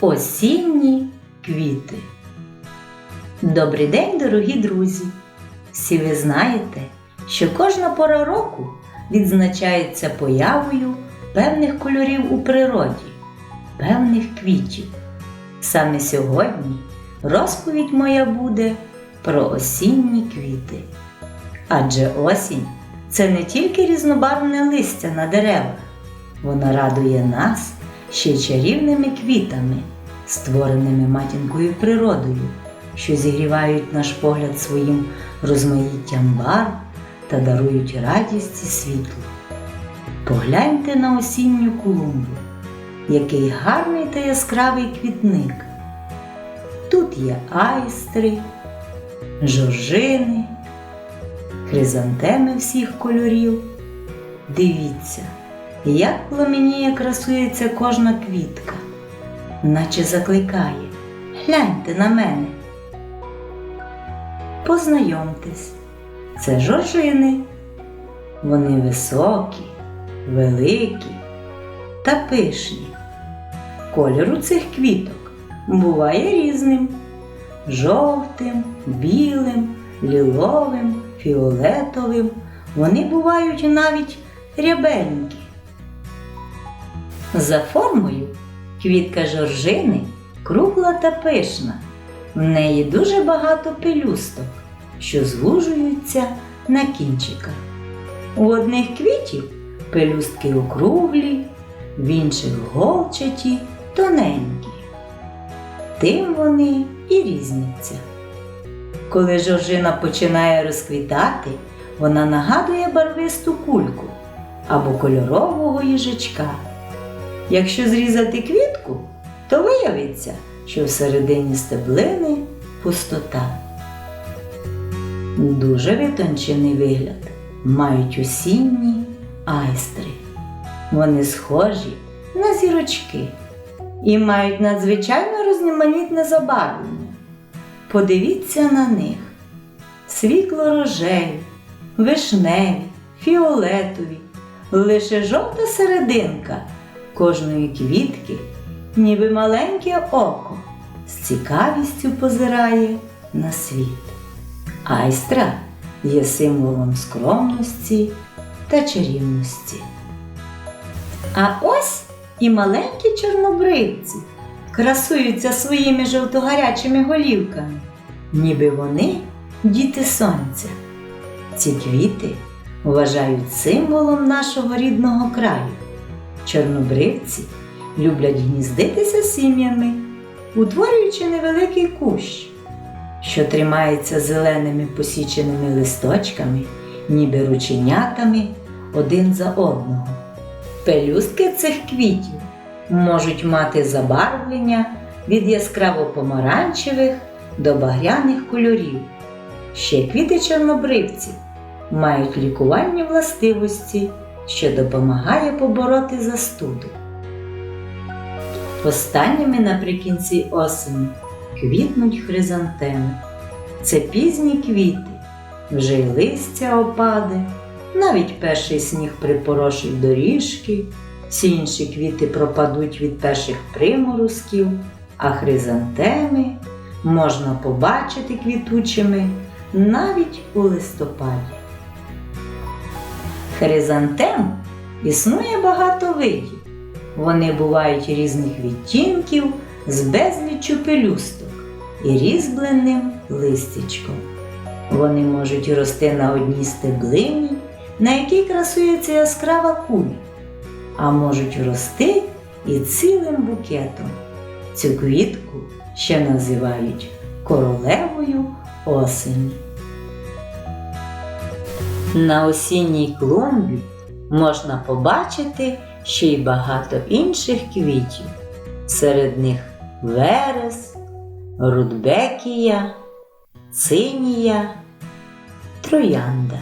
Осінні квіти. Добрий день, дорогі друзі! Всі ви знаєте, що кожна пора року відзначається появою певних кольорів у природі, певних квітів. Саме сьогодні розповідь моя буде про осінні квіти. Адже осінь це не тільки різнобарвне листя на деревах, вона радує нас ще чарівними квітами, створеними матінкою природою, що зігрівають наш погляд своїм розмаїттям барв та дарують радість і світло. Погляньте на осінню клумбу, який гарний та яскравий квітник. Тут є айстри, жоржини, хризантеми всіх кольорів. Дивіться, як пламеніє красується кожна квітка, наче закликає. Гляньте на мене. Познайомтесь, це жоржини. Вони високі, великі та пишні. Колір у цих квіток буває різним жовтим, білим, ліловим, фіолетовим. Вони бувають навіть рябенькі. За формою квітка жоржини кругла та пишна. В неї дуже багато пелюсток, що звужуються на кінчиках. У одних квітів пелюстки округлі, в інших голчаті, тоненькі. Тим вони і різняться. Коли жоржина починає розквітати, вона нагадує барвисту кульку або кольорового їжачка. Якщо зрізати квітку, то виявиться, що всередині стеблини пустота. Дуже витончений вигляд мають осінні айстри. Вони схожі на зірочки і мають надзвичайно різноманітне забарвлення. Подивіться на них: світло-рожеві, вишневі, фіолетові, лише жовта серединка кожної квітки, ніби маленьке око, з цікавістю позирає на світ. Айстра є символом скромності та чарівності. А ось і маленькі чорнобривці красуються своїми жовтогарячими голівками, ніби вони діти сонця. Ці квіти вважають символом нашого рідного краю. Чорнобривці люблять гніздитися сім'ями, утворюючи невеликий кущ, що тримається зеленими посіченими листочками, ніби рученятами один за одного. Пелюстки цих квітів можуть мати забарвлення від яскраво помаранчевих до багряних кольорів. Ще квіти чорнобривців мають лікувальні властивості, що допомагає побороти застуду. Останніми наприкінці осені квітнуть хризантеми. Це пізні квіти, вже й листя опаде, навіть перший сніг припорошить доріжки, всі інші квіти пропадуть від перших приморозків, а хризантеми можна побачити квітучими навіть у листопаді. Хризантем існує багато видів. Вони бувають різних відтінків з безліччю пелюсток і різьбленим листячком. Вони можуть рости на одній стеблині, на якій красується яскрава куля, а можуть рости і цілим букетом. Цю квітку ще називають королевою осені. На осінній клумбі можна побачити ще й багато інших квітів. Серед них верес, рудбекія, цинія, троянда.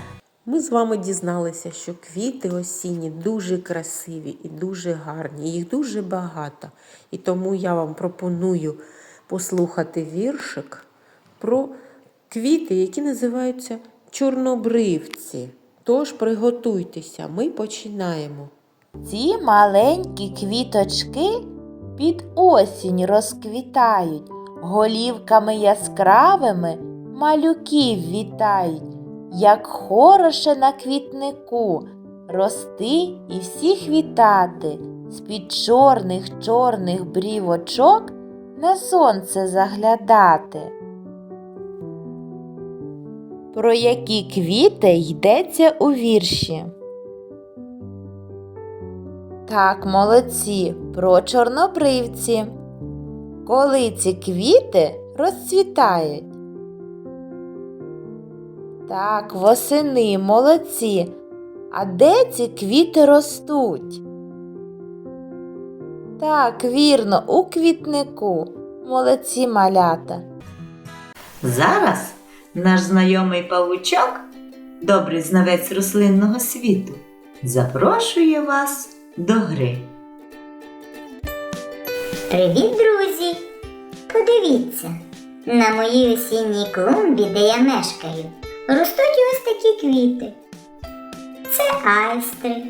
Ми з вами дізналися, що квіти осінні дуже красиві і дуже гарні, їх дуже багато. І тому я вам пропоную послухати віршик про квіти, які називаються чорнобривці. Тож приготуйтеся, ми починаємо. Ці маленькі квіточки під осінь розквітають, голівками яскравими малюків вітають, як хороше на квітнику, рости і всіх вітати, з-під чорних чорних брівочок на сонце заглядати. Про які квіти йдеться у вірші? Так, молодці, про чорнобривці. Коли ці квіти розцвітають? Так, восени, молодці. А де ці квіти ростуть? Так, вірно, у квітнику. Молодці малята. Зараз наш знайомий павучок, добрий знавець рослинного світу, запрошує вас до гри. Привіт, друзі! Подивіться, на моїй осінній клумбі, де я мешкаю, ростуть ось такі квіти. Це айстри,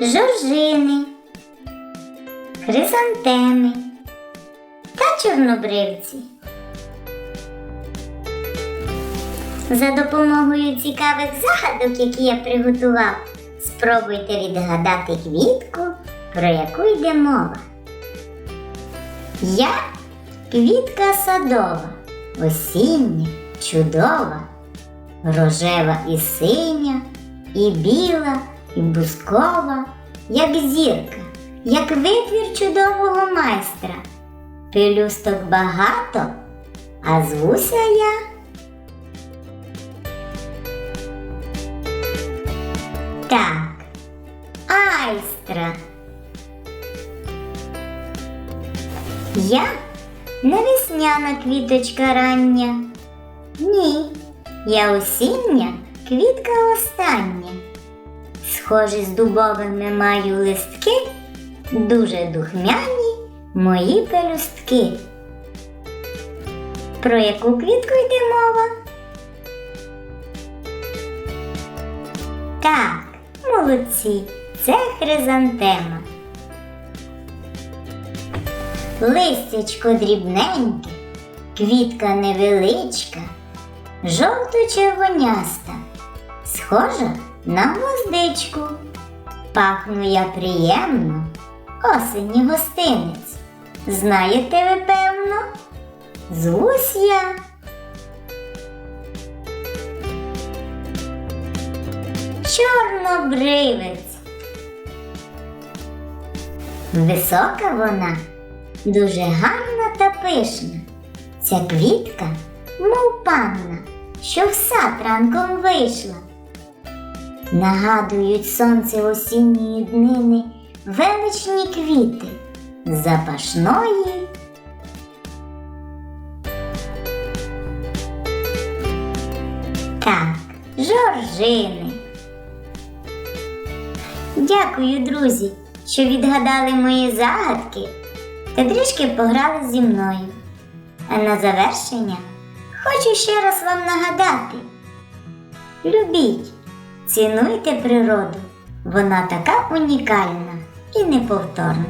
жоржини, хризантеми та чорнобривці. За допомогою цікавих загадок, які я приготував, спробуйте відгадати квітку, про яку йде мова. Я квітка садова, осіння, чудова, рожева і синя, і біла, і бускова, як зірка, як витвір чудового майстра. Пелюсток багато, а звуся я. Так, айстра. Я не весняна квіточка рання. Ні, я осіння квітка остання. Схожі з дубовими маю листки, дуже духмяні мої пелюстки. Про яку квітку йде мова? Так, молодці, це хризантема. Листячко дрібненьке, квітка невеличка, жовто-червоняста, схожа на гвоздичку. Пахну я приємно, осені гостинець. Знаєте ви, певно? Звусь я. Чорнобривець. Висока вона, дуже гарна та пишна. Ця квітка, мов панна, що в сад ранком вийшла. Нагадують сонце осінньої днини величні квіти запашної. Так, жоржини. Дякую, друзі, що відгадали мої загадки та трішки пограли зі мною. А на завершення хочу ще раз вам нагадати: любіть, цінуйте природу, вона така унікальна і неповторна.